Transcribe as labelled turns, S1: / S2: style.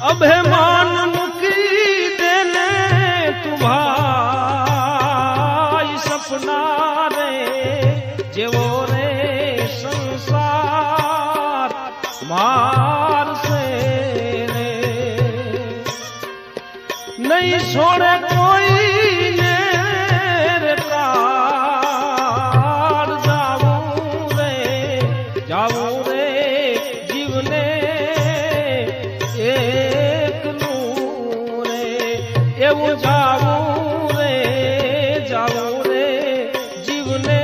S1: અભિમાન મૂકી દેને તું ભાઈ સપના રે જેવો રે સંસાર મારશે રે નહીં છોડે કોઈને રે પ્રાણ જાવું રે જાવું રે જીવને एवं जाऊँ रे जाऊँ रे जीवने